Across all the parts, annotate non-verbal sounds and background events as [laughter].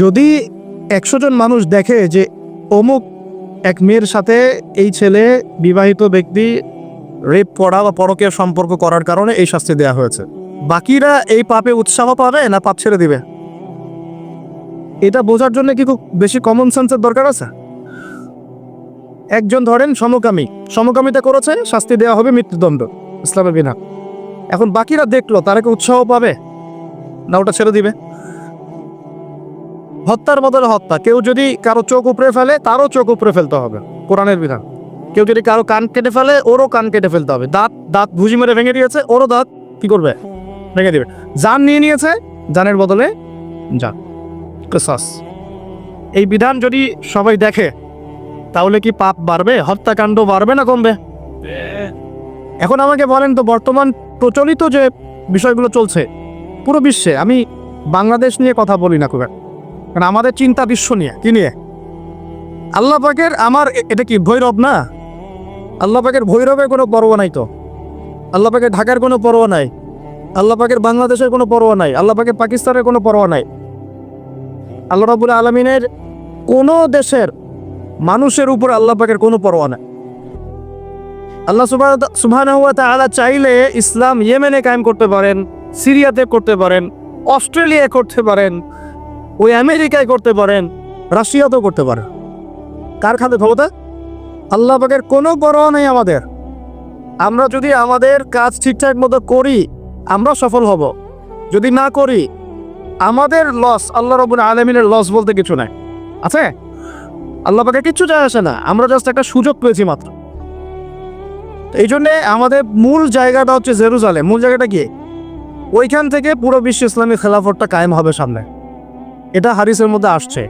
যদি একশো জন মানুষ দেখে যে অমুক এক মেয়ের সাথে এই ছেলে বিবাহিত ব্যক্তি রেপ করা বা পরকীয় সম্পর্ক করার কারণে এই শাস্তি দেওয়া হয়েছে, বাকিরা এই পাপে উৎসাহ পাবে না পাপ ছেড়ে দিবে? এটা বোঝার জন্য কি খুব বেশি কমন সেন্সের দরকার আছে? একজন ধরেন সমকামী, সমকামিতা করেছে, শাস্তি দেওয়া হবে মৃত্যুদণ্ড, ইসলামের বিনা এখন বাকিরা দেখল, তারা কি উৎসাহ পাবে? না, ওটা ছেড়ে দিবে? হত্যার বদলে হত্যা। কেউ যদি কারও চোখ উপরে ফেলে, তারও চোখ উপরে ফেলতে হবে, কোরআনের বিধান। কেউ যদি কারও কান কেটে ফেলে, ওরও কান কেটে ফেলতে হবে। দাঁত দাঁত ভুজি মেরে ভেঙে দিয়েছে, ওরও দাঁত কি করবে? ভেঙে দিবে। যান নিয়ে নিয়েছে, জানের বদলে যান এই বিধান যদি সবাই দেখে, তাহলে কি পাপ বাড়বে? হত্যাকাণ্ড বাড়বে না কমবে? এখন আমাকে বলেন তো, বর্তমান প্রচলিত যে বিষয়গুলো চলছে, পুরো বিশ্বে, আমি বাংলাদেশ নিয়ে কথা বলি না খুব একটা। কারণ আমাদের চিন্তা বিশ্ব নিয়ে। কি নিয়ে? আল্লাহ পাকের আমার এটা কি ভৈরব না? আল্লাহ পাকের ভৈরবের কোনো পরোয়া নাই তো। আল্লাহ পাকের ঢাকার কোনো পরোয়া নাই। আল্লাহ পাকের বাংলাদেশের কোনো পরোয়া নাই। আল্লাহ পাকের পাকিস্তানের কোনো পরোয়া নাই। আল্লাহ রাবুল আলমিনের কোনো দেশের মানুষের উপর আল্লাহ পাকের কোনো পরোয়া নাই। আল্লাহ সুবাহ সুবহান চাইলে ইসলাম ইয়েমেনে কায়েম করতে পারেন, সিরিয়াতে করতে পারেন, অস্ট্রেলিয়ায় করতে পারেন ওই আমেরিকায় করতে পারেন, রাশিয়াতেও করতে পারেন কার খাতে ক্ষমতা? আল্লাহ পাকের কোনো পরোয়া নেই আমাদের। আমরা যদি আমাদের কাজ ঠিকঠাক মতো করি আমরা সফল হব। যদি না করি, আমাদের লস আল্লাহ রবুল আলমিনের লস বলতে কিছু নাই। আছে? আল্লাহ পাকে কিচ্ছু যায় আসে না। আমরা জাস্ট একটা সুযোগ পেয়েছি মাত্র। এই জন্যে আমাদের মূল জায়গাটা হচ্ছে জেরুজালেম। মূল জায়গাটা কি? ওইখান থেকে পুরো বিশ্ব ইসলামী খেলাফতটা কায়েম হবে সামনে। এটা হারিসের মধ্যে আসছে।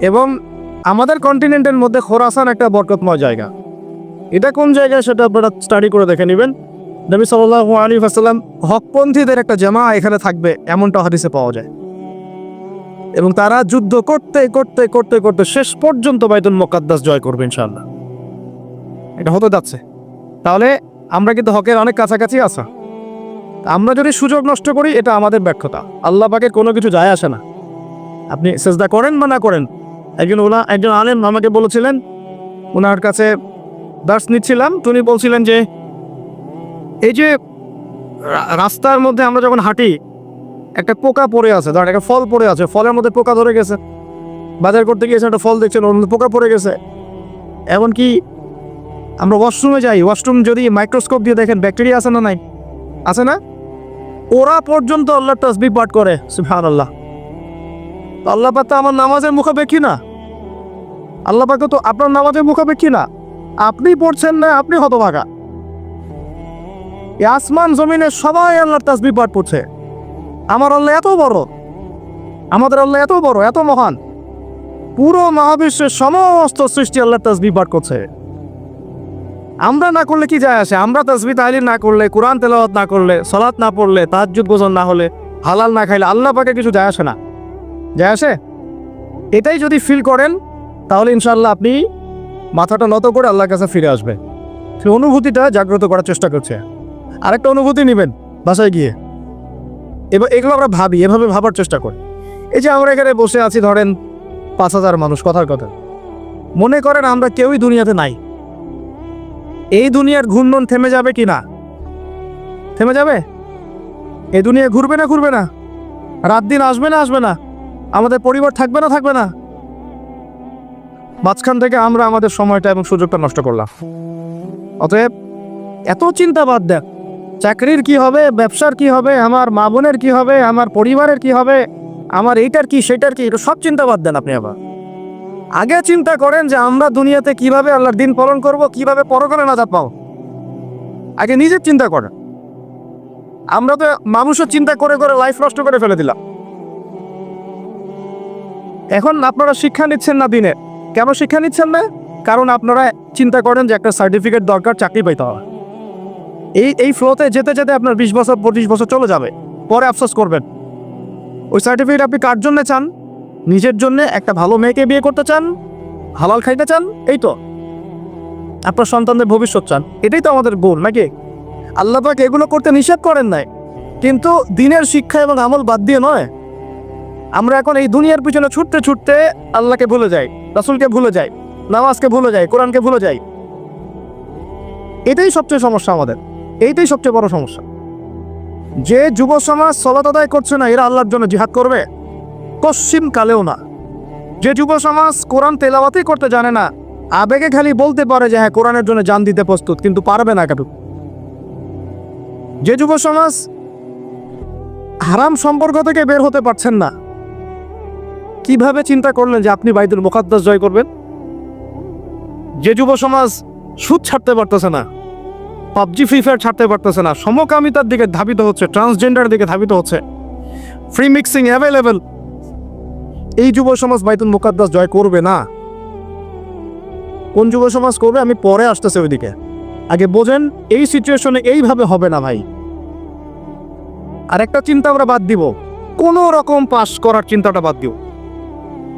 এবং আমাদের কন্টিনেন্টের মধ্যে খোরাসান একটা বরকতময় জায়গা। এটা কোন জায়গায় সেটা আপনারা স্টাডি করে দেখে নেবেন। নবী সাল্লাহ আলী আসাল্লাম হকপন্থীদের একটা জামা এখানে থাকবে, এমনটা হাদিসে পাওয়া যায়। এবং তারা যুদ্ধ করতে করতে করতে করতে শেষ পর্যন্ত বাইতুল মোকাদ্দাস জয় করবে ইনশাআল্লাহ। এটা হতে যাচ্ছে। তাহলে আমরা কিন্তু হকের অনেক কাছাকাছি আসা আমরা যদি সুযোগ নষ্ট করি, এটা আমাদের ব্যর্থতা। আল্লাহ পাকের কোনো কিছু যায় আসে না। আপনি সেজদা করেন বা না করেন? একজন ওলা, একজন আলেম আমাকে বলেছিলেন ওনার কাছে দার্স নিচ্ছিলাম। তিনি বলছিলেন যে, এই যে রাস্তার মধ্যে আমরা যখন হাঁটি, একটা পোকা পড়ে আছে ধরেন একটা ফল পড়ে আছে, ফলের মধ্যে পোকা ধরে গেছে। বাজার করতে গিয়েছে একটা ফল দেখছেন, ওর মধ্যে পোকা পড়ে গেছে। এমনকি আমরা ওয়াশরুমে যাই, ওয়াশরুম যদি মাইক্রোস্কোপ দিয়ে দেখেন, ব্যাকটেরিয়া আছে না নাই? আছে না? ওরা পর্যন্ত আল্লাহ তসবি পাঠ করে সুফান আল্লাহ আল্লাহ পাক তো আমার নামাজের মুখাপেক্ষী না। আল্লাহ পাকে তো আপনার নামাজের মুখাপেক্ষী না। আপনি পড়ছেন না, আপনি হতভাগা। আসমান জমিনে সবাই আল্লাহর তাসবি পাঠ পড়ছে আমার আল্লাহ এত বড়। আমাদের আল্লাহ এত বড়, এত মহান। পুরো মহাবিশ্বের সমস্ত সৃষ্টি আল্লাহর তাসবি পাঠ করছে। আমরা না করলে কি যায় আসে? আমরা তাসবি তাহলিল না করলে, কোরআন তেলাওয়াত না করলে সলাৎ না পড়লে, তাহাজ্জুদ গোজন না হলে, হালাল না খাইলে আল্লাহ পাকে কিছু যায় আসে না। যায় আসে? এটাই যদি ফিল করেন, তাহলে ইনশাল্লাহ আপনি মাথাটা নত করে আল্লাহর কাছে ফিরে আসবে। সেই অনুভূতিটা জাগ্রত করার চেষ্টা করছে। আরেকটা অনুভূতি নেবেন, বাসায় গিয়ে। এবার এগুলো আমরা ভাবি, এভাবে ভাবার চেষ্টা করি। এই যে আমরা এখানে বসে আছি, ধরেন পাঁচ হাজার মানুষ, কথার কথা। মনে করেন আমরা কেউই দুনিয়াতে নাই। এই দুনিয়ার ঘূর্ণন থেমে যাবে কি না? থেমে যাবে? এই দুনিয়া ঘুরবে না ঘুরবে না। রাত দিন আসবে না আসবে না। আমাদের পরিবার থাকবে না থাকবে না। মাঝখান থেকে আমরা আমাদের সময়টা এবং সুযোগটা নষ্ট করলাম। অতএব এত চিন্তা বাদ দেন। চাকরির কি হবে, ব্যবসার কি হবে, আমার মা বোনের কি হবে, আমার পরিবারের কি হবে, আমার এইটার কি সেটার কি সব চিন্তা বাদ দেন আপনি আবার। আগে চিন্তা করেন যে আমরা দুনিয়াতে কীভাবে আল্লাহর দিন পালন করব, কীভাবে পরকালে নাজাত পাও আগে নিজের চিন্তা করেন। আমরা তো মানুষের চিন্তা করে করে লাইফ নষ্ট করে ফেলে দিলাম। এখন আপনারা শিক্ষা নিচ্ছেন না দিনে কেন শিক্ষা নিচ্ছেন না? কারণ আপনারা চিন্তা করেন যে একটা সার্টিফিকেট দরকার চাকরি পাইতে হবে। এই এই ফ্লোতে যেতে যেতে আপনার বিশ বছর, পঁচিশ বছর চলে যাবে। পরে আফসোস করবেন। ওই সার্টিফিকেট আপনি কার জন্য চান? নিজের জন্য একটা ভালো মেয়েকে বিয়ে করতে চান? হালাল খাইতে চান? এই তো। আপনার সন্তানদের ভবিষ্যৎ চান। এটাই তো আমাদের গোল নাকি? আল্লাহ পাক এগুলো করতে নিষেধ করেন নাই। কিন্তু দিনের শিক্ষা এবং আমল বাদ দিয়ে নয়। আমরা এখন এই দুনিয়ার পিছনে ছুটতে ছুটতে আল্লাহকে ভুলে যাই, রাসুলকে ভুলে যাই, নামাজকে ভুলে যাই, কোরআনকে ভুলে যাই। এটাই সবচেয়ে সমস্যা আমাদের। এইটাই সবচেয়ে বড় সমস্যা। যে যুব সমাজ সলাত আদায় করছে না, এরা আল্লাহর জন্য জিহাদ করবে? পশ্চিম কালেও না। যে যুব সমাজ কোরআন তেলাওয়াতই করতে জানে না, আবেগে খালি বলতে পারে যে হ্যাঁ কোরআনের জন্য জান দিতে প্রস্তুত, কিন্তু পারবে না কাটু যে যুব সমাজ হারাম সম্পর্ক থেকে বের হতে পারছেন না কীভাবে চিন্তা করলেন যে আপনি বাইদুল মোকাদ্দাস জয় করবেন? যে যুব সমাজ সুদ ছাড়তে পারতেছে না, পাবজি, ফ্রি ফায়ার ছাড়তে পারতেছে না, সমকামিতার দিকে ধাবিত হচ্ছে ট্রান্সজেন্ডার দিকে ধাবিত হচ্ছে ফ্রি মিক্সিং অ্যাভেলেবেল এই যুব সমাজ বাইতুল মুকাদ্দাস জয় করবে না। কোন যুব সমাজ করবে? আমি পরে আসতেছি ওইদিকে। আগে বোঝেন, এই সিচুয়েশনে এইভাবে হবে না ভাই। আর একটা চিন্তা আমরা বাদ দিব। কোনো রকম পাস করার চিন্তাটা বাদ দিব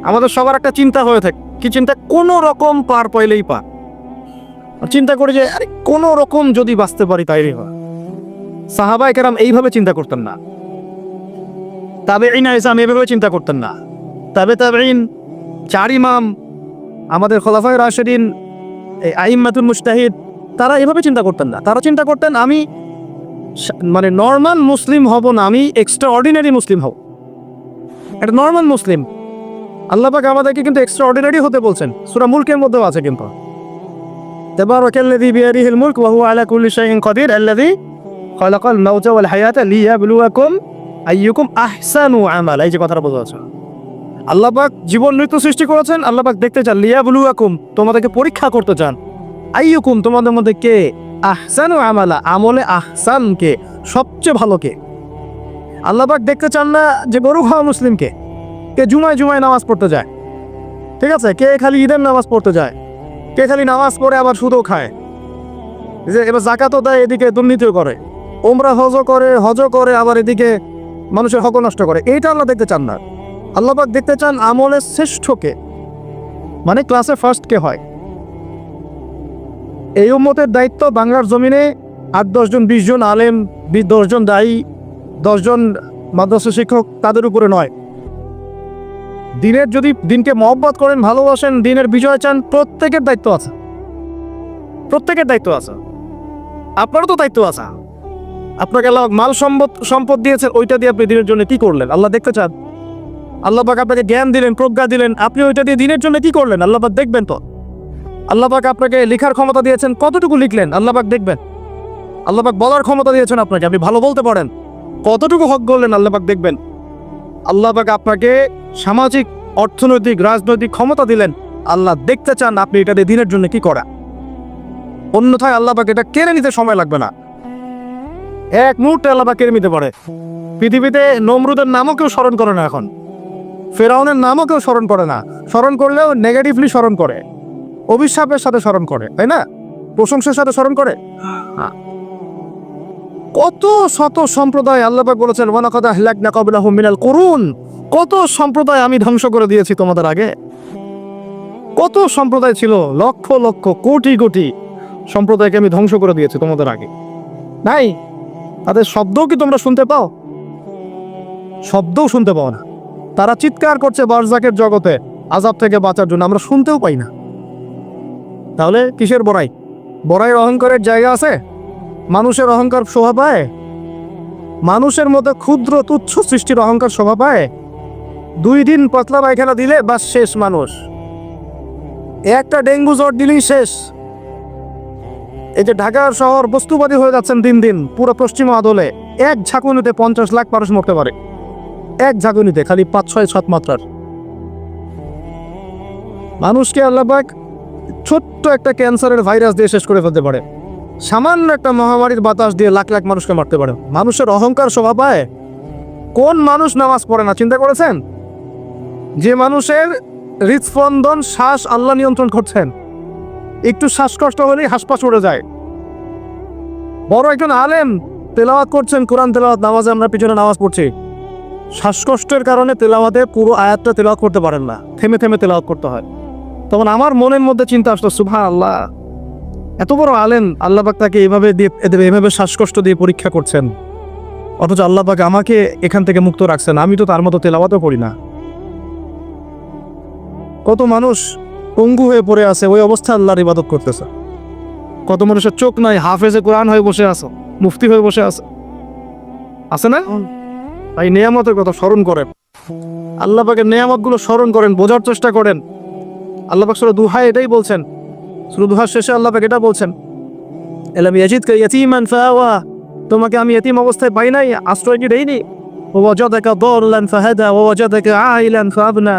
আমাদের সবার একটা চিন্তা হয়ে থাকে, কি চিন্তা? কোনো রকম পার পাইলেই পা আর চিন্তা করি যে, আরে, কোনো রকম যদি বাঁচতে পারি তাইলে হয়। সাহাবাই কেরাম এইভাবে চিন্তা করতেন না। তবে ইনা ইসলাম এভাবে চিন্তা করতেন না। তবে তাবেইন চার ইমাম, আমাদের খোলাফায় রাশেদিন, এই আইম্মাতুল মুস্তাহিদ তারা এভাবে চিন্তা করতেন না। তারা চিন্তা করতেন, আমি মানে নর্মাল মুসলিম হব না, আমি এক্সট্রা অর্ডিনারি মুসলিম হব। একটা নর্মাল মুসলিম। আল্লাহ পাক আমাদেরকে কিন্তু এক্সট্রা অর্ডিনারি হতে বলছেন। সুরা মুলকের মধ্যেও আছে কিন্তু। আমালা। এই যে কথাটা জীবন মৃত্যু সৃষ্টি করেছেন আল্লাপাক দেখতে চান, লিয়াবলুয়াকুম, তোমাদেরকে পরীক্ষা করতে চান। আইয়ুকুম, তোমাদের মধ্যে কে? আহসানু আমালা, আমলে আহসান কে? সবচেয়ে ভালো কে? আল্লাপাক দেখতে চান না যে গরু খাওয়া মুসলিমকে কে জুমায় জুমায় নামাজ পড়তে যায়। ঠিক আছে? কে খালি ঈদের নামাজ পড়তে যায়? কে খালি নামাজ পড়ে আবার সুদও খায়? যে এবার জাকাতও দেয়, এদিকে দুর্নীতিও করে। ওমরা হজ করে হজ করে, আবার এদিকে মানুষের হক নষ্ট করে। এইটা আল্লাহ দেখতে চান না। আল্লাহফাক দেখতে চান আমলের শ্রেষ্ঠকে মানে ক্লাসে ফার্স্ট কে হয়। এই উম্মতের দায়িত্ব বাংলার জমিনে আট দশজন বিশ জন আলেম দশজন দায়ী দশজন মাদ্রাসা শিক্ষক, তাদের উপরে নয়। দিনের যদি দিনকে মহব্বত করেন, ভালোবাসেন, দিনের বিজয় চান, প্রত্যেকের দায়িত্ব আছে। প্রত্যেকের দায়িত্ব আছে। আপনারও তো দায়িত্ব আছে। আপনাকে আল্লাহ মাল সম্পদ সম্পদ দিয়েছেন, ওইটা দিয়ে আপনি দিনের জন্য কি করলেন? আল্লাহ দেখতে চান। আল্লাহ পাক আপনাকে জ্ঞান দিলেন, প্রজ্ঞা দিলেন, আপনি ওইটা দিয়ে দিনের জন্য কি করলেন? আল্লাহ পাক দেখবেন তো। আল্লাহ পাক আপনাকে লেখার ক্ষমতা দিয়েছেন, কতটুকু লিখলেন? আল্লাহ পাক দেখবেন। আল্লাহ পাক বলার ক্ষমতা দিয়েছেন আপনাকে, আপনি ভালো বলতে পারেন। কতটুকু হক করলেন, আল্লাহ পাক দেখবেন। আল্লাহ পাক আপনাকে সামাজিক, অর্থনৈতিক, রাজনৈতিক ক্ষমতা দিলেন। আল্লাহ দেখতে চান আপনি এটা দিনের জন্য কি করা। অন্যথায় আল্লাহ পাক এটা কেড়ে নিতে সময় লাগবে না। এক মুহূর্তে আল্লাহ পাক কেড়ে নিতে পারে। পৃথিবীতে নমরুদের নামও কেউ স্মরণ করে না এখন। ফেরাউনের নামও কেউ স্মরণ করে না। স্মরণ করলেও নেগেটিভলি স্মরণ করে। অভিশাপের সাথে স্মরণ করে, তাই না? প্রশংসার সাথে স্মরণ করে। কত শত সম্প্রদায় আল্লাপাক বলেছেন ওয়ানাকাদা হিলাকনা কাবলাহুম মিনাল করুন কত সম্প্রদায় আমি ধ্বংস করে দিয়েছি তোমাদের আগে। কত সম্প্রদায় ছিল, লক্ষ লক্ষ, কোটি কোটি সম্প্রদায়কে আমি ধ্বংস করে দিয়েছি তোমাদের আগে। নাই তাদের শব্দও কি তোমরা শুনতে পাও? শব্দও শুনতে পাও না। তারা চিৎকার করছে বারজাকের জগতে আজাব থেকে বাঁচার জন্য। আমরা শুনতেও পাই না। তাহলে কিসের বড়াই? বড়াইয়ের অহংকারের জায়গা আছে? মানুষের অহংকার শোভা পায়? মানুষের মধ্যে ক্ষুদ্র তুচ্ছ সৃষ্টির অহংকার শোভা পায়? দুই দিন পাতলা পায়খানা দিলে বাস শেষ মানুষ। একটা ডেঙ্গু জ্বর দিলেই শেষ। এই যে ঢাকার শহর বস্তুবাদী হয়ে যাচ্ছেন দিন দিন, পুরো পশ্চিম আদলে। এক ঝাঁকুনিতে পঞ্চাশ লাখ মানুষ মরতে পারে। এক ঝাঁকুনিতে, খালি পাঁচ, ছয়, সাত মাত্রার। মানুষকে আল্লাহবাক ছোট্ট একটা ক্যান্সারের ভাইরাস দিয়ে শেষ করে ফেলতে পারে। সামান্য একটা মহামারীর বাতাস দিয়ে লাখ লাখ মানুষকে মারতে পারে। মানুষের অহংকার শোভা পায়। কোন মানুষ নামাজ পড়ে না, চিন্তা করেছেন? যে মানুষের হৃদস্পন্দন, শ্বাস আল্লাহ নিয়ন্ত্রণ করছেন। একটু শ্বাসকষ্ট হলেই হাসপাস উড়ে যায়। বড় একজন আলেম তেলাওয়াত করছেন, কোরআন তেলাওয়াত, নামাজে আমরা পিছনে নামাজ পড়ছি। শ্বাসকষ্টের কারণে তেলাওয়াতে পুরো আয়াতটা তেলাওয়াত করতে পারেন না। থেমে থেমে তেলাওয়াত করতে হয়। তখন আমার মনের মধ্যে চিন্তা আসতো সুভা আল্লাহ এত বড় আলেন আল্লাহ পাক তাকে এভাবে দিয়ে এভাবে শ্বাসকষ্ট দিয়ে পরীক্ষা করছেন। অথচ আল্লাহ পাক আমাকে এখান থেকে মুক্ত রাখছেন। আমি তো তার মতো তেলাওয়াতও করি না। কত মানুষ পঙ্গু হয়ে পড়ে আছে ওই অবস্থায় আল্লাহর ইবাদত করতেছে। কত মানুষের চোখ নাই হাফেজে কোরআন হয়ে বসে আছে মুফতি হয়ে বসে আছে। আছে না? তাই নিয়ামতের কথা স্মরণ করেন। আল্লাহ পাকের নিয়ামতগুলো স্মরণ করেন বোঝার চেষ্টা করেন। আল্লাহ পাক সুরা দুহায় এটাই বলছেন সুরা দুহার শেষে আল্লাহ পাক এটা বলছেন এলাম ইয়াজিদকে ইয়াতিমান ফাওয়া তোমাকে আমি এতিম অবস্থায় পাই নাই আশ্রয় কি দেইনি ووجدك ضالا فهدى ووجدك عائلا فأغنى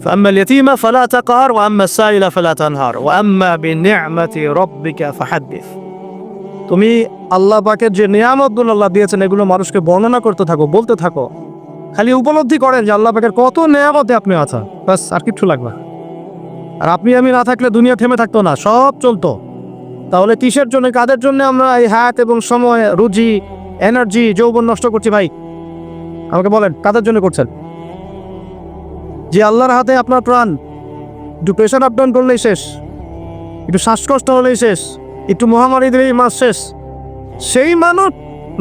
فأما اليتيم فلا تقهر وأما السائل فلا تنهر وأما بنعمة ربك فحدث তুমি আল্লাহ পাকের যে নিয়ামতগুলো আল্লাহ দিয়েছেন এগুলো মানুষকে বর্ণনা করতে থাকো বলতে থাকো খালি উপলব্ধি করেন যে আল্লাহ পাকের কত নিয়ামতে আপনি আছেন ব্যাস আর কিচ্ছু লাগবে না। আর আপনি আমি না থাকলে দুনিয়া থেমে থাকতো না, সব চলতো। তাহলে কিসের জন্য, কাদের জন্য আমরা এই হাত এবং সময়, রুজি, এনার্জি, যৌবন নষ্ট করছি ভাই? আমাকে বলেন, কাদের জন্য করছেন? যে আল্লাহর হাতে আপনার প্রাণ, একটু প্রেশার আপ ডাউন করলেই শেষ, একটু শ্বাসকষ্ট হলেই শেষ, একটু মহামারী দিলেই মাস শেষ। সেই মানুষ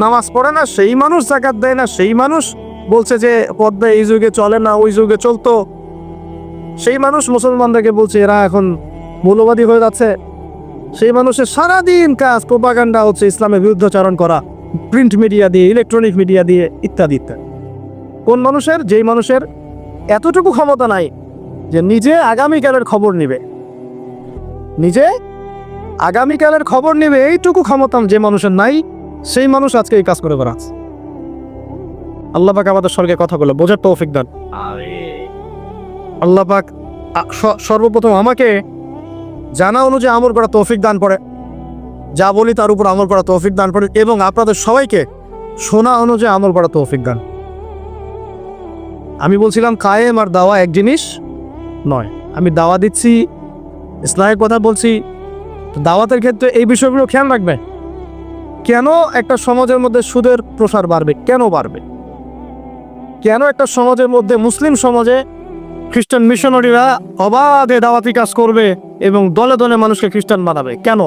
নামাজ পড়ে না, সেই মানুষ জাকাত দেয় না, সেই মানুষ বলছে যে পদ্মা এই যুগে চলে না, ওই যুগে চলতো। সেই মানুষ মুসলমানদেরকে বলছে, এরা এখন মৌলবাদী হয়ে যাচ্ছে। সেই মানুষের সারাদিন কাজ প্রোপাগান্ডা হচ্ছে ইসলামের বিরুদ্ধাচারণ করা প্রিন্ট মিডিয়া দিয়ে ইলেকট্রনিক মিডিয়া দিয়ে, ইত্যাদি ইত্যাদি। কোন মানুষের? যেই মানুষের এতটুকু ক্ষমতা নাই যে নিজে আগামীকালের খবর নিবে। নিজে আগামীকালের খবর নেবে, এইটুকু ক্ষমতা যে মানুষের নাই, সেই মানুষ আজকে এই কাজ করে বেড়াচ্ছে। আল্লাহ পাক আমাদের স্বর্গে কথা বলে, বোঝার তৌফিক দান। আল্লাহ পাক স- সর্বপ্রথম আমাকে জানা অনুযায়ী আমল করা তৌফিক দান করে। যা বলি তার উপর আমল করা তৌফিক দান করে এবং আপনাদের সবাইকে শোনা অনুযায়ী আমল করা তৌফিক দান। আমি বলছিলাম, কায়েম আর দাওয়া এক জিনিস নয়। আমি দাওয়া দিচ্ছি, ইসলামের কথা বলছি। দাওয়াতের ক্ষেত্রে এই বিষয়গুলো খেয়াল রাখবে। কেন একটা সমাজের মধ্যে সুদের প্রসার বাড়বে? কেন বাড়বে? কেন একটা সমাজের মধ্যে মুসলিম সমাজে খ্রিস্টান মিশনারিরা অবাধে দাওয়াতি কাজ করবে এবং দলে দলে মানুষকে খ্রিস্টান বানাবে। কেন?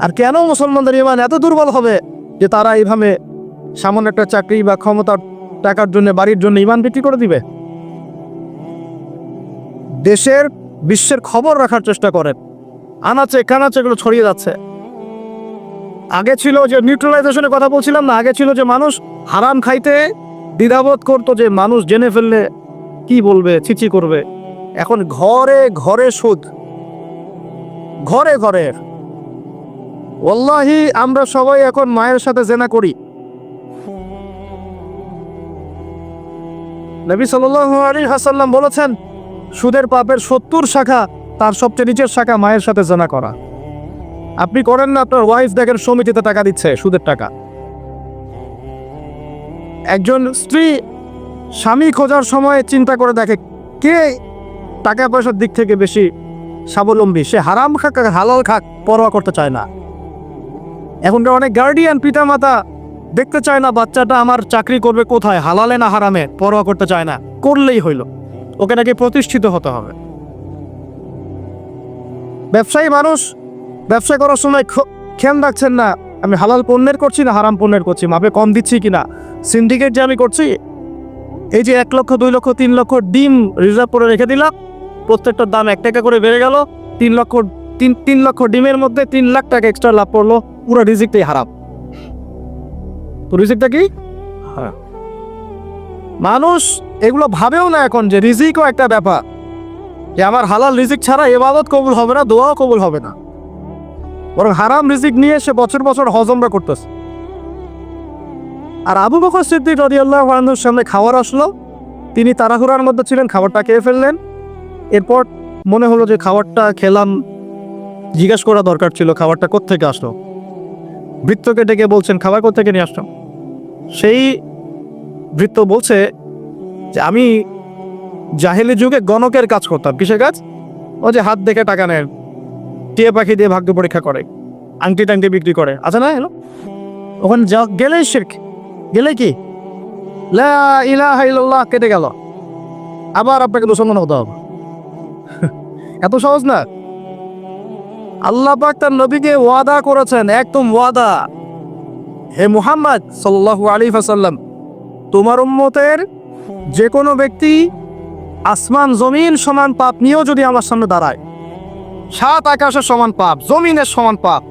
আর কেন মুসলমানদের ইমান এত দুর্বল হবে যে তারা এইভাবে সামান্য একটা চাকরি বা ক্ষমতার টাকার জন্য, বাড়ির জন্য ইমান বিক্রি করে দিবে? দেশের, বিশ্বের খবর রাখার চেষ্টা করেন। আনাচে কানাচে এগুলো ছড়িয়ে যাচ্ছে। আগে ছিল যে নিউট্রালাইজেশনের কথা বলছিলাম না, আগে ছিল যে মানুষ হারাম খাইতে দ্বিধাবোধ করতো যে মানুষ জেনে ফেললে কি বলবে চিচি করবে? এখন ঘরে ঘরে সুদ। ঘরে ঘরে। ওল্লাহি, আমরা সবাই এখন মায়ের সাথে জেনা করি। নবী আলাইহি হাসাল্লাম বলেছেন, সুদের পাপের সত্তর শাখা, তার সবচেয়ে নিচের শাখা মায়ের সাথে জেনা করা। আপনি করেন না, আপনার ওয়াইফ দেখেন সমিতিতে টাকা দিচ্ছে, সুদের টাকা। একজন স্ত্রী স্বামী খোঁজার সময় চিন্তা করে দেখে কে টাকা পয়সার দিক থেকে বেশি স্বাবলম্বী। সে হারাম খাক হালাল খাক পরোয়া করতে চায় না। এখনকার অনেক গার্ডিয়ান পিতামাতা দেখতে চায় না বাচ্চাটা আমার চাকরি করবে কোথায়, হালালে না হারামে, পরোয়া করতে চায় না, করলেই হইল। ওকে নাকি প্রতিষ্ঠিত হতে হবে। ব্যবসায়ী মানুষ, ব্যবসা করার সময় খেয়াল রাখছেন না, আমি হালাল পণ্যের করছি না হারাম পণ্যের করছি, মাপে কম দিচ্ছি কিনা। সিন্ডিকেট যে আমি করছি এই যে এক লক্ষ দুই লক্ষ তিন লক্ষ ডিম রিজার্ভ করে রেখে দিলাম। প্রত্যেকটার দাম এক টাকা করে বেড়ে গেল। তিন লক্ষ তিন তিন লক্ষ ডিমের মধ্যে তিন লাখ টাকা এক্সট্রা লাভ করল। পুরো রিজিকটাই হারাম। তো রিজিকটা কি? হ্যাঁ। মানুষ এগুলো ভাবেও না এখন যে রিজিকও একটা ব্যাপার। যে আমার হালাল রিজিক ছাড়া এবাদত কবুল হবে না দোয়াও কবুল হবে না। বরং হারাম রিজিক নিয়ে সে বছর বছর হজমরা করতেছে। আর আবু বকর সিদ্দিক রদিয়াল্লাহ আনহুর সামনে খাবার আসলো। তিনি তাড়াহুড়ার মধ্যে ছিলেন, খাবারটা খেয়ে ফেললেন। এরপর মনে হলো যে খাবারটা খেলাম, জিজ্ঞেস করা দরকার ছিল, খাবারটা কোত্থেকে আসলো। বৃত্তকে ডেকে বলছেন, খাবার কোত্থেকে নিয়ে আসলো সেই বৃত্ত বলছে যে, আমি জাহেলি যুগে গণকের কাজ করতাম। কিসের কাজ? ও যে, হাত দেখে টাকা নেয়, টিয়ে পাখি দিয়ে ভাগ্য পরীক্ষা করে, আংটি টাংটি বিক্রি করে। আছে না এলো? ওখানে যা গেলেই শির্ক। গেলে কি? ইলাহা কেটে গেল। আবার আপনাকে মুসলমান হতে হবে। এত সহজ না? আল্লাহ তার নবীকে ওয়াদা করেছেন, একদম ওয়াদা। হে মুহাম্মদ সাল্লাল্লাহু আলাইহি ওয়াসাল্লাম, তোমার উম্মতের যে কোনো ব্যক্তি আসমান, জমিন সমান পাপ নিয়েও যদি আমার সামনে দাঁড়ায়, সাত আকাশের সমান পাপ, জমিনের সমান পাপ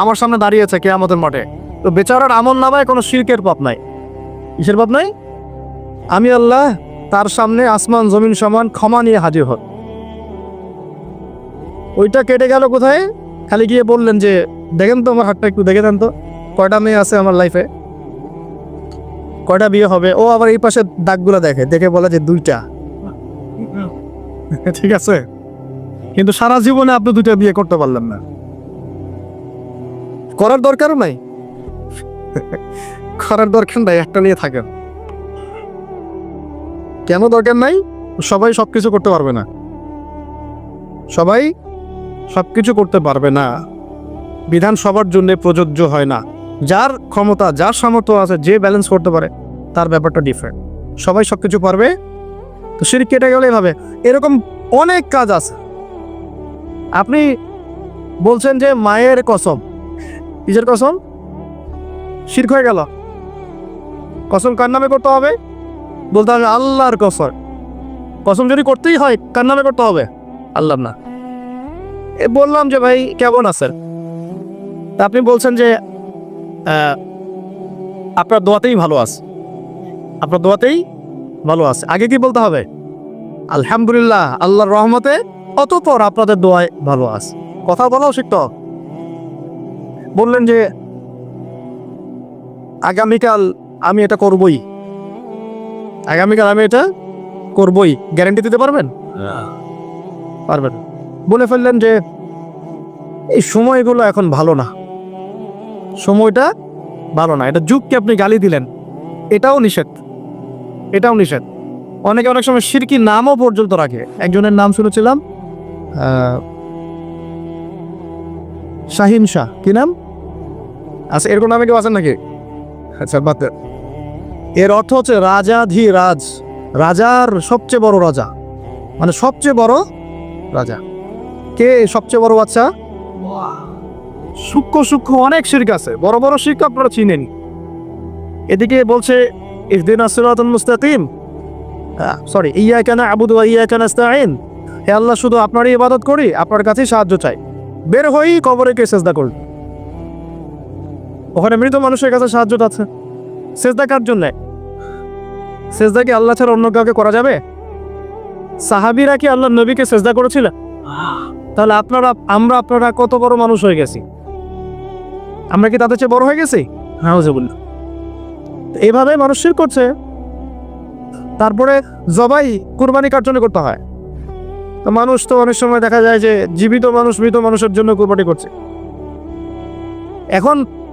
আমার সামনে দাঁড়িয়েছে কে আমাদের মাঠে। তো বেচারার আমল নামায় কোনো শিল্কের পাপ নাই। কিসের পাপ নাই? আমি আল্লাহ তার সামনে আসমান, জমিন সমান ক্ষমা নিয়ে হাজির হন ওইটা কেটে গেল কোথায়? খালি গিয়ে বললেন যে, দেখেন তো আমার হাতটা একটু দেখে দেন তো, কয়টা মেয়ে আছে আমার লাইফে কয়টা বিয়ে হবে? ও আবার এই পাশে দাগগুলো দেখে দেখে বলে যে দুইটা। [laughs] ঠিক আছে। কিন্তু সারা জীবনে আপনি দুইটা বিয়ে করতে পারলেন না। করার দরকারও নাই। [laughs] করার দরকার নাই একটা নিয়ে থাকেন। কেন দরকার নাই? সবাই সবকিছু করতে পারবে না। সবাই সবকিছু করতে পারবে না। বিধান সবার জন্য প্রযোজ্য হয় না। যার ক্ষমতা, যার সামর্থ্য আছে, যে ব্যালেন্স করতে পারে, তার ব্যাপারটা ডিফারেন্ট সবাই সব কিছু পারবে? তো সিঁড়ি কেটে গেলে এভাবে। এরকম অনেক কাজ আছে। আপনি বলছেন যে মায়ের কসম। কিসের কসম? শির্ক হয়ে গেল। কসম কার নামে করতে হবে? বলতে হবে আল্লাহর কসম। কসম যদি করতেই হয়, কার নামে করতে হবে? আল্লাহ না। এ বললাম যে ভাই, কেমন আছেন? আপনি বলছেন যে আপনার দোয়াতেই ভালো আছে। আপনার দোয়াতেই ভালো আছে। আগে কি বলতে হবে? আলহামদুলিল্লাহ, আল্লাহর রহমতে অতপর আপনাদের দোয়ায় ভালো আছে। কথা বলাও শিখতে। বললেন যে, আগামীকাল আমি এটা করবই। আগামীকাল আমি এটা করবই। গ্যারান্টি দিতে পারবেন? পারবেন। বলে ফেললেন যে এই সময়গুলো এখন ভালো না। সময়টা ভালো না। এটা যুগকে আপনি গালি দিলেন। এটাও নিষেধ। এটাও নিষেধ। অনেকে অনেক সময় সিরকি নামও পর্যন্ত রাখে। একজনের নাম শুনেছিলাম শাহিন শাহ। কি নাম? আচ্ছা এরকম নামে কেউ আছেন নাকি? আচ্ছা বাদ। এর অর্থ হচ্ছে রাজাধি রাজ রাজার সবচেয়ে বড় রাজা। মানে সবচেয়ে বড় রাজা। কে সবচেয়ে বড় বাচ্চা সূক্ষ্ম সূক্ষ্ম অনেক শির্ক আছে। বড় বড় শির্ক আপনারা চিনেন এদিকে বলছে, ইহদিন আসিরাতুল মুস্তাকিম। সরি ইয়া কেন আবুদু ইয়া কেন আস্তাইন হে আল্লাহ, শুধু আপনারই ইবাদত করি, আপনার কাছেই সাহায্য চাই। বের হয়েই কবরে কে সেজদা করুন। ওখানে মৃত মানুষের কাছে সাহায্য আছে। সেজদা কার জন্য। সেজদা কি আল্লাহ ছাড়া অন্য কাউকে করা যাবে? সাহাবিরা কি আল্লাহ নবীকে সেজদা করেছিলেন তাহলে আপনারা, আমরা আপনারা কত বড় মানুষ হয়ে গেছি। আমরা কি তাদের চেয়ে বড় হয়ে গেছি? হ্যাঁ বলল এইভাবে মানুষ শির করছে। তারপরে জবাই কুরবানি কার জন্য করতে হয়? তো মানুষ তো অনেক সময় দেখা যায় যে জীবিত মানুষ মৃত মানুষের জন্য কুরবানি করছে। এখন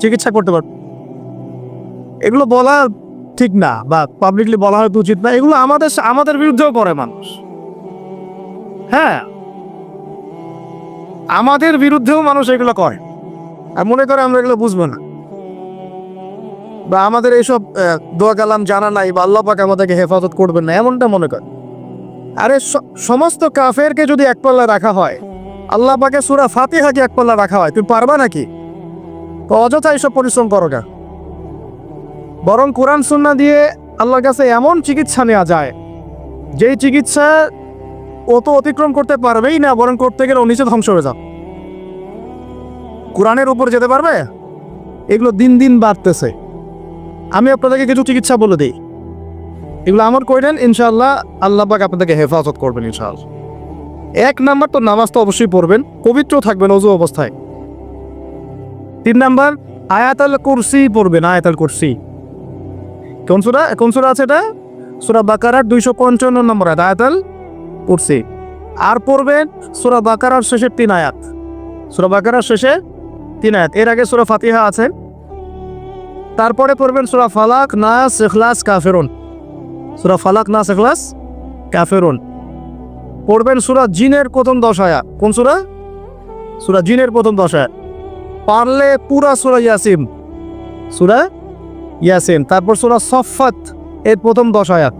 চিকিৎসা করতে পারবেন এগুলো বলা ঠিক না বা পাবলিকলি বলা হয়তো উচিত না। এগুলো আমাদের আমাদের বিরুদ্ধেও করে মানুষ। হ্যাঁ। আমাদের বিরুদ্ধেও মানুষ এগুলো করে। আর মনে করে আমরা এগুলো বুঝব না। বা আমাদের এইসব দোয়া কালাম জানা নাই বা আল্লাহ পাক আমাদেরকে হেফাজত করবেন না, এমনটা মনে করে। আরে সমস্ত কাফেরকে যদি এক পাল্লা রাখা হয়, আল্লাহ পাকে সুরা ফাতিহাকে এক পাল্লা রাখা হয়, তুমি পারবা নাকি? তো অযথা এইসব পরিশ্রম করো না। বরং কোরআন সুন্না দিয়ে আল্লাহর কাছে এমন চিকিৎসা নেওয়া যায়, যেই চিকিৎসা ও তো অতিক্রম করতে পারবেই না, বরং করতে গেলে ও নিচে ধ্বংস হয়ে যাবে। কোরআনের উপর যেতে পারবে? এগুলো দিন দিন বাড়তেছে। আমি আপনাদেরকে কিছু চিকিৎসা বলে দিই। এগুলো আমার কইলেন ইনশাআল্লাহ আল্লাহ পাক আপনাদেরকে হেফাজত করবেন, ইনশাআল্লাহ। এক নাম্বার তো নামাজ তো অবশ্যই পড়বেন, পবিত্র থাকবেন অজু অবস্থায়। তিন নাম্বার, আয়াতাল কুরসি পড়বেন, আয়াতাল কুরসি। কোন সুরা? কোন সুরা আছে এটা? সুরা বাকারার দুইশো পঞ্চান্ন নম্বর আয়াত, আয়াতাল কুরসি। আর পড়বেন সুরা বাকারার শেষের তিন আয়াত। সুরা বাকারার শেষে তিন আয়াত। এর আগে সুরা ফাতিহা আছে। তারপরে পড়বেন সুরা ফালাক নাস ইখলাস কাফেরুন। সুরা ফালাক নাস ইখলাস কাফেরুন। পড়বেন সুরা জিনের প্রথম দশ কোন সুরা? সুরা জিনের প্রথম দশ পারলে পুরা সুরা ইয়াসিম সুরা ইয়াসিন। তারপর সুরা সফাত এর প্রথম দশায়াত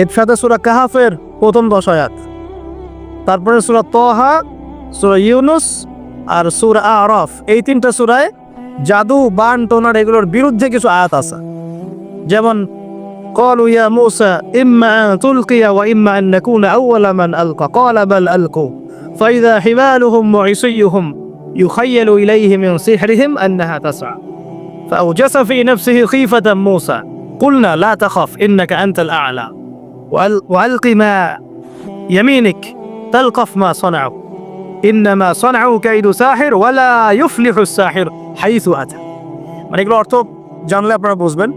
এর সাথে সুরা কাহাফের প্রথম দশায়াত তারপরে সুরা তহা সুরা ইউনুস আর সুরা আরফ। এই তিনটা সুরায় জাদু, বান, টোনার এগুলোর বিরুদ্ধে কিছু আয়াত আছে। যেমন قالوا يا موسى إما أن تلقي وإما أن نكون أول من ألقى قال بل ألقوا فإذا حبالهم وعصيهم يخيل إليه من سحرهم أنها تسعى فأوجس في نفسه خيفة موسى قلنا لا تخف إنك أنت الأعلى وأل- وألق ما يمينك تلقف ما صنعوا إنما صنعوا كيد ساحر ولا يفلح الساحر حيث أتى মানে এগুলো অর্থ জানলে আপনারা বুঝবেন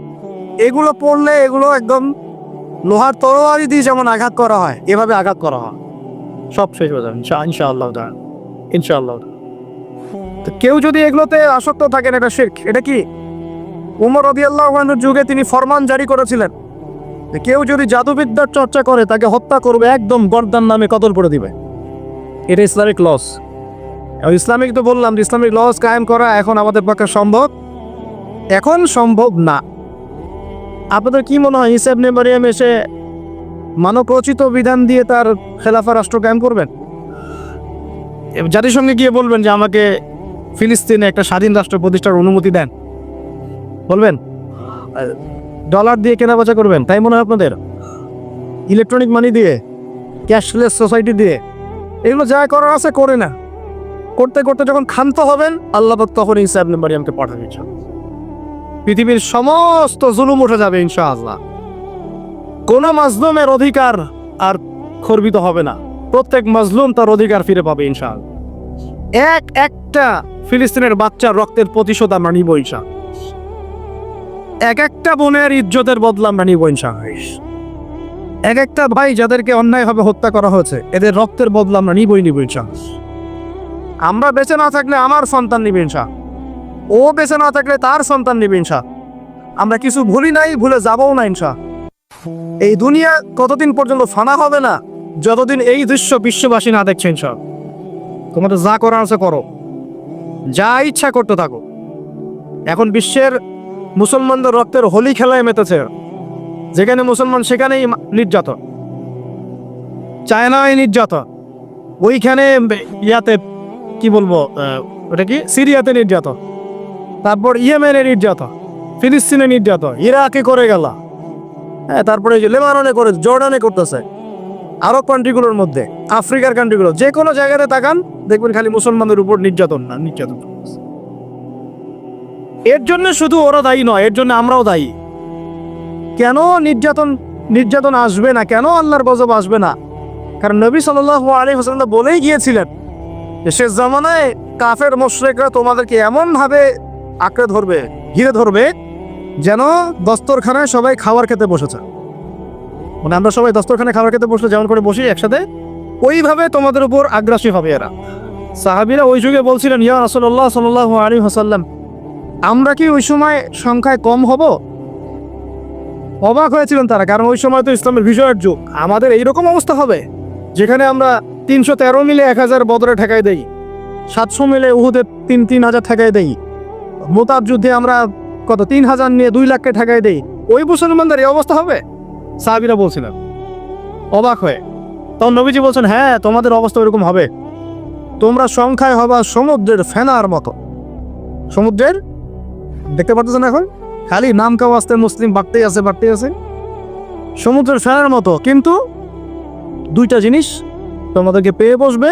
এগুলো পড়লে এগুলো একদম লোহার তরোয়ারি দিয়ে যেমন আঘাত করা হয় এভাবে আঘাত করা হয় সব শেষ হয়ে যাবে ইনশা ইনশাআল্লাহ তাআলা। ইনশাআল্লাহ তো কেউ যদি এগুলোতে আসক্ত থাকেন, এটা শেখ এটা কি? উমর রদিয়াল্লাহ যুগে তিনি ফরমান জারি করেছিলেন। কেউ যদি জাদুবিদ্যার চর্চা করে, তাকে হত্যা করবে একদম গর্দান নামে কতল করে দিবে। এটা ইসলামিক লস। ইসলামিক তো বললাম যে ইসলামিক লস কায়েম করা এখন আমাদের পক্ষে সম্ভব। এখন সম্ভব না। আপনাদের কি মনে হয় হিসেব নে মারিয়াম এসে মানবরচিত বিধান দিয়ে তার খেলাফা রাষ্ট্র কায়েম করবেন? জাতিসংঘে গিয়ে বলবেন যে আমাকে ফিলিস্তিনে একটা স্বাধীন রাষ্ট্র প্রতিষ্ঠার অনুমতি দেন। বলবেন? ডলার দিয়ে কেনাবেচা করবেন, তাই মনে হয় আপনাদের? ইলেকট্রনিক মানি দিয়ে, ক্যাশলেস সোসাইটি দিয়ে। এগুলো যা করার আছে করে না। করতে করতে যখন ক্ষান্ত হবেন, আল্লাহ তখন ঈসা ইবনে মারিয়ামকে পাঠাবে পৃথিবীর সমস্ত জুলুম উঠে যাবে, ইনশাআল্লাহ। কোন মাজলুমের অধিকার আর খর্বিত হবে না। প্রত্যেক মাজলুম তার অধিকার ফিরে পাবে, ইনশাআল্লাহ। এক একটা ফিলিস্তিনের বাচ্চার রক্তের প্রতিশোধ আমরা নিব এক একটা বোনের ইজ্জতের বদলা আমরা নিব এক একটা ভাই যাদেরকে অন্যায়ভাবে হত্যা করা হয়েছে, এদের রক্তের বদলা আমরা নিবই নিব আমরা বেঁচে না থাকলে আমার সন্তান নিবে ইনশা। ও বেঁচে না থাকলে তার সন্তান নিবে ইনশা। আমরা কিছু ভুলি নাই, ভুলে যাবও না ইনশা। এই দুনিয়া কতদিন পর্যন্ত ফানা হবে না, যতদিন এই দৃশ্য বিশ্ববাসী না দেখছে ইনশা। তোমাদের যা করার আছে করো। যা ইচ্ছা করতে থাকো। এখন বিশ্বের মুসলমানদের রক্তের হোলি খেলায় মেতেছে। যেখানে মুসলমান সেখানেই নির্যাতন। চায়নায় নির্যাতন। ওইখানে ইয়াতে কি বলব ওটা কি? সিরিয়াতে নির্যাতন। তারপর ইয়েমেনে নির্যাতন। ফিলিস্তিনে নির্যাতন। ইরাকে করে গেল। হ্যাঁ তারপরে লেবাননে করে জর্ডানে করতেছে। আরব কান্ট্রিগুলোর মধ্যে, আফ্রিকার কান্ট্রিগুলো যে কোনো জায়গাতে তাকান, দেখবেন খালি মুসলমানদের উপর নির্যাতন না, নির্যাতন এর জন্য শুধু ওরা দায়ী নয়, এর জন্য আমরাও দায়ী। কেন নির্যাতন নির্যাতন আসবে না? কেন আল্লাহর গজব আসবে না? কারণ নবী সাল্লাল্লাহু আলাইহি ওয়াসাল্লাম বলেই গিয়েছিলেন যে, শেষ জামানায় কাফের, মোশরেকরা তোমাদেরকে এমন ভাবে আঁকড়ে ধরবে, ঘিরে ধরবে, যেন দস্তরখানায় সবাই খাবার খেতে বসেছে। মানে আমরা সবাই দস্তরখানায় খাবার খেতে বসলে যেমন করে বসি একসাথে, ওইভাবে তোমাদের উপর আগ্রাসী হবে এরা। সাহাবিরা ওই যুগে বলছিলেন, ইয়া রাসূলুল্লাহ সাল্লাল্লাহু আলাইহি হাসাল্লাম আমরা কি ওই সময় সংখ্যায় কম হব? অবাক হয়েছিলেন তারা, কারণ ওই সময় তো ইসলামের বিজয়ের যুগ। আমাদের এইরকম অবস্থা হবে, যেখানে আমরা তিনশো তেরো মিলে এক হাজার বদরে ঠেকাই দেই, সাতশো মিলে উহুদে তিন তিন হাজার ঠেকাই দেই মোতাব যুদ্ধে আমরা কত, তিন হাজার নিয়ে দুই লাখকে ঠেকাই দেই। ওই মুসলমানদের এই অবস্থা হবে? সাহাবিরা বলছিলেন, অবাক হয়ে, তখন নবীজি বলছেন হ্যাঁ তোমাদের অবস্থা ওইরকম হবে। তোমরা সংখ্যায় হবা সমুদ্রের ফেনার মতো। সমুদ্রের? দেখতে পারতেছেন এখন? খালি নাম কাও আসতে মুসলিম বাড়তেই আছে বাড়তেই আছে। সমুদ্রের ফেনার মতো, কিন্তু দুইটা জিনিস তোমাদেরকে পেয়ে বসবে।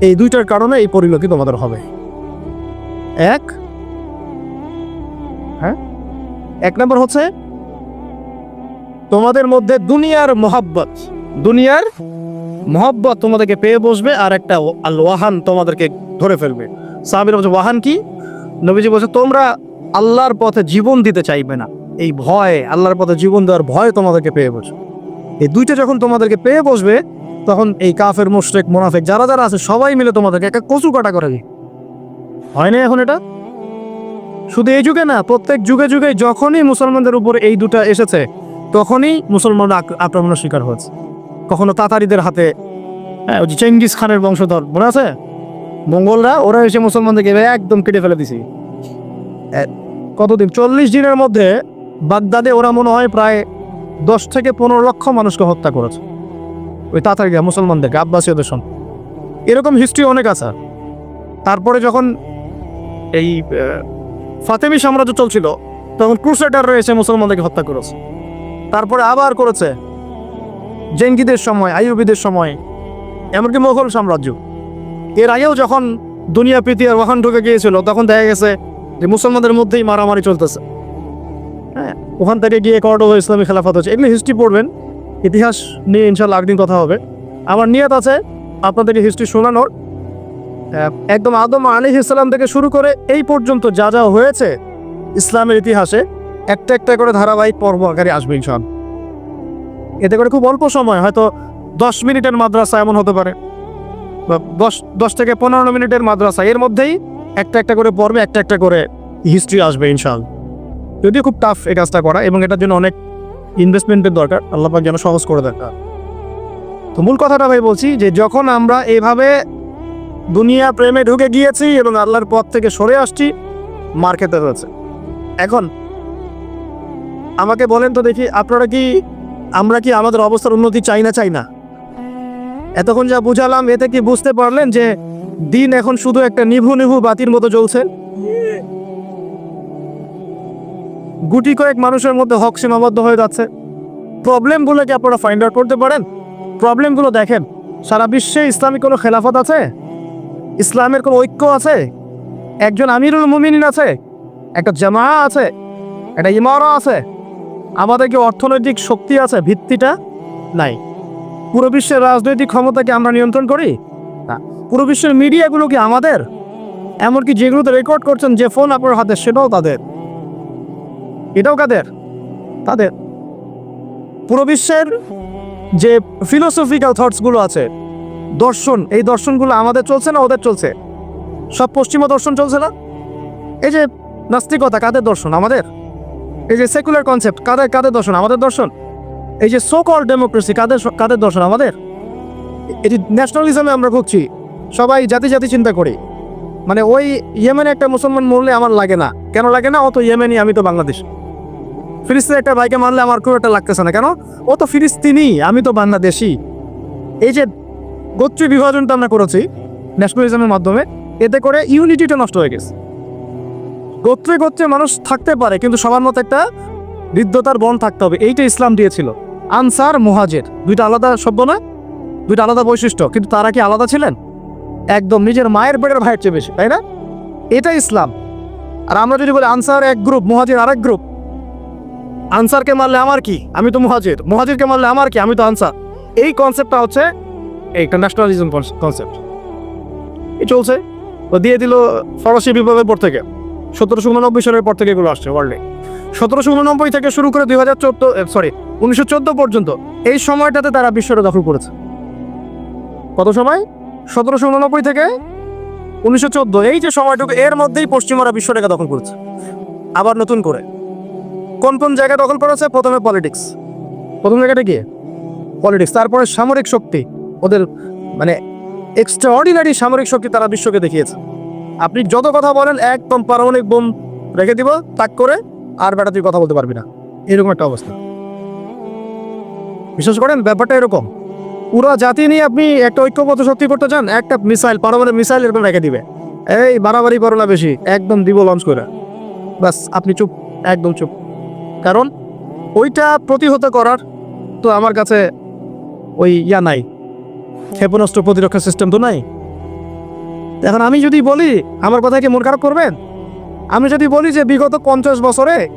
এই দুইটার কারণে এই পরিণতি তোমাদের হবে। এক হ্যাঁ? এক নম্বর হচ্ছে তোমাদের মধ্যে দুনিয়ার মহাব্বত। দুনিয়ার মহব্বত তোমাদেরকে পেয়ে বসবে আর একটা আল ওয়াহান তোমাদেরকে ধরে ফেলবে। সাহাবিরা বলছে, ওয়াহান কি? নবীজি বলছে, তোমরা আল্লাহর পথে জীবন দিতে চাইবে না। এই ভয়, আল্লাহর পথে জীবন দেওয়ার ভয় তোমাদেরকে পেয়ে বসবে। এই দুইটা যখন তোমাদেরকে পেয়ে বসবে, তখন এই কাফের, মুশরেক, মোনাফেক যারা যারা আছে, সবাই মিলে তোমাদেরকে একটা কচু কাটা করে দিই হয় না এখন এটা? শুধু এই যুগে না, প্রত্যেক যুগে যুগে যখনই মুসলমানদের উপর এই দুটা এসেছে তখনই মুসলমানরা আক্রমণের শিকার হয়েছে। কখনো তাতারিদের হাতে হ্যাঁ ওই চেঙ্গিস খানের বংশধর, মনে আছে? মঙ্গলরা, ওরা এসে মুসলমানদেরকে একদম কেটে ফেলে দিছি। কতদিন? চল্লিশ দিনের মধ্যে বাগদাদে ওরা মনে হয় প্রায় দশ থেকে পনেরো লক্ষ মানুষকে হত্যা করেছে। ওই তাতারিরা, মুসলমানদেরকে, আব্বাসীয়দের সঙ্গে এরকম হিস্ট্রি অনেক আছে। তারপরে যখন এই ফাতেমি সাম্রাজ্য চলছিল, তখন ক্রুসেডার রয়েছে মুসলমানদেরকে হত্যা করেছে। তারপরে আবার করেছে। জেঙ্গিদের সময়, আইয়ুবিদের সময়, এমনকি মোগল সাম্রাজ্য। এর আগেও যখন দুনিয়া, প্রীতি আর ওখান ঢুকে গিয়েছিল, তখন দেখা গেছে যে মুসলমানদের মধ্যেই মারামারি চলতেছে। হ্যাঁ ওখান থেকে গিয়ে কর্ডোভা ইসলামী খেলাফত হচ্ছে এগুলো হিস্ট্রি পড়বেন, ইতিহাস নিয়ে ইনশাল্লাহ একদিন কথা হবে। আমার নিয়ত আছে আপনাদেরকে হিস্ট্রি শোনানোর। একদম আদম আলী ইসলাম থেকে শুরু করে এই পর্যন্ত যা যা হয়েছে ইসলামের ইতিহাসে একটা একটা করে ধারাবাহিক পর্ব আকারে আসবে ইনশাল এতে করে খুব অল্প সময়, হয়তো দশ মিনিটের মাদ্রাসা এমন হতে পারে। বা দশ দশ থেকে পনেরো মিনিটের মাদ্রাসা, এর মধ্যেই একটা একটা করে পর্বে একটা একটা করে হিস্ট্রি আসবে ইনশাল যদিও খুব টাফ এই কাজটা করা, এবং এটার জন্য অনেক ইনভেস্টমেন্টের দরকার। আল্লাপাক যেন সহজ করে দরকার তো মূল কথাটা ভাই বলছি যে, যখন আমরা এভাবে দুনিয়া প্রেমে ঢুকে গিয়েছি এবং আল্লাহর পথ থেকে সরে আসছি মার খেতে হয়েছে এখন আমাকে বলেন তো দেখি, আপনারা কি, আমরা কি আমাদের অবস্থার উন্নতি চাই না চাই না? এতক্ষণ যা বুঝালাম, এতে কি বুঝতে পারলেন যে দিন এখন শুধু একটা নিভু নিভু বাতির মতো জ্বলছে? গুটি কয়েক মানুষের মধ্যে হক সীমাবদ্ধ হয়ে যাচ্ছে। প্রবলেমগুলো কি আপনারা ফাইন্ড আউট করতে পারেন? প্রবলেমগুলো দেখেন, সারা বিশ্বে ইসলামিক কোনো খেলাফত আছে? ইসলামের কোনো ঐক্য আছে? একজন আমিরুল মুমিনিন আছে, একটা জামা আছে, একটা ইমারা আছে। আমাদের কি অর্থনৈতিক শক্তি আছে? ভিত্তিটা নাই। পুরো বিশ্বের রাজনৈতিক ক্ষমতাকে আমরা নিয়ন্ত্রণ করি? না। পুরো বিশ্বের মিডিয়াগুলো কি আমাদের? এমনকি যেগুলোতে রেকর্ড করছেন যে ফোন আপনার হাতে, সেটাও তাদের। এটাও কাদের? তাদের। পুরো বিশ্বের যে ফিলোসফিক্যাল থটসগুলো আছে, দর্শন, এই দর্শনগুলো আমাদের চলছে না ওদের চলছে? সব পশ্চিমা দর্শন চলছে না? এই যে নাস্তিকতা, কাদের দর্শন? আমাদের? এই যে সেকুলার কনসেপ্ট কাদের কাদের দর্শন? আমাদের দর্শন? এই যে সো কল ডেমোক্রেসি কাদের কাদের দর্শন? আমাদের? যে ন্যাশনালিজমে আমরা ভুগছি। সবাই জাতি জাতি চিন্তা করি। মানে ওই ইয়েমেনে একটা মুসলমান মরলে আমার লাগে না। কেন লাগে না? অত ইয়েমেনি, আমি তো বাংলাদেশ। ফিলিস্তিনের একটা ভাইকে মারলে আমার খুব একটা লাগতেছে না। কেন? ও তো ফিলিস্তিনি, আমি তো বাংলাদেশি। এই যে গোত্রীয় বিভাজনটা আমরা করেছি ন্যাশনালিজমের মাধ্যমে, এতে করে ইউনিটিটা নষ্ট হয়ে গেছে। গোত্রে গোত্রে মানুষ থাকতে পারে, কিন্তু সবার মতো একটা হৃদ্যতার বন থাকতে হবে। এইটা ইসলাম দিয়েছিল। আনসার, মুহাজের। দুইটা আলাদা শব্দ না দুইটা আলাদা বৈশিষ্ট্য। কিন্তু তারা কি আলাদা ছিলেন? একদম নিজের মায়ের পেটের ভাইয়ের চেয়ে বেশি, তাই না? এটা ইসলাম। আর আমরা যদি বলি আনসার এক গ্রুপ, মুহাজির আরেক গ্রুপ, আনসারকে মারলে আমার কি? আমি তো মুহাজির। মুহাজিরকে মারলে আমার কি? আমি তো আনসার। এই কনসেপ্টটা হচ্ছে এইটা ন্যাশনালিজম কনসেপ্ট এই চলছে। দিয়ে দিল ফরাসি বিপ্লবের পর থেকে। সতেরোশো উননব্বই সালের পর থেকে এগুলো আসছে ওয়ার্ল্ডে সতেরোশো উননব্বই থেকে শুরু করে দুই হাজার চোদ্দ সরি উনিশশো চোদ্দ পর্যন্ত এই সময়টাতে তারা বিশ্বটা দখল করেছে। কত সময়? সতেরোশো উননব্বই থেকে উনিশশো চোদ্দ, এই যে সময়টুকু, এর মধ্যেই পশ্চিমারা বিশ্বটাকে দখল করেছে। আবার নতুন করে। কোন কোন জায়গা দখল করেছে? প্রথমে পলিটিক্স প্রথম জায়গাটা কি? পলিটিক্স তারপরে সামরিক শক্তি। ওদের মানে এক্সট্রা অর্ডিনারি সামরিক শক্তি তারা বিশ্বকে দেখিয়েছে। আপনি যত কথা বলেন, একদম পারমাণবিক বোম রেখে দিব, তাক করে আর বেটা তুই কথা বলতে পারবি না। এরকম একটা অবস্থা। বিশ্বাস করেন, ব্যাপারটা এরকম। পুরো জাতি নিয়ে আপনি একটা ঐক্যবদ্ধ শক্তি করতে চান, একটা মিসাইল, পারমাণবিক মিসাইল এরকম রেখে দিবে। এই বাড়াবাড়ি করো না বেশি, একদম দিব লঞ্চ করে। বাস, আপনি চুপ, একদম চুপ। কারণ ওইটা প্রতিহত করার তো আমার কাছে ওই ইয়া নাই। ক্ষেপণাস্ত্র প্রতিরক্ষা সিস্টেম তো নাই। এখন আমি যদি বলি, আমার কথা কি মন খারাপ করবেন? আমি যদি বলি যে বিগত পঞ্চাশ বছরে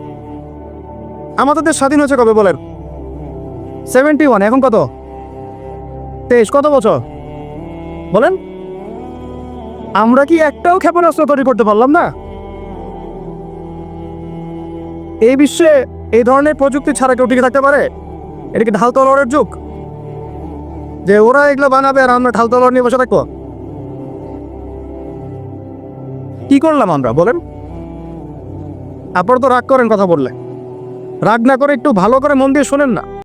আমাদের দেশ স্বাধীন হয়েছে কবে বলেন? সেভেন্টি ওয়ান এখন কত? তেইশ, কত বছর? বলেন। আমরা কি একটাও ক্ষেপণাস্ত্র তৈরি করতে পারলাম না? এই বিশ্বে এই ধরনের প্রযুক্তি ছাড়া কেউ টিকে থাকতে পারে? এটা কি ঢাল তলোয়ারের যুগ? যে ওরা এগুলো বানাবে আর আমরা ঢাল তলোয়ার নিয়ে বসে থাকব? কি করলাম আমরা, বলেন? আপনারা তো রাগ করেন কথা বললে। রাগ না করে একটু ভালো করে মন দিয়ে শোনেন না।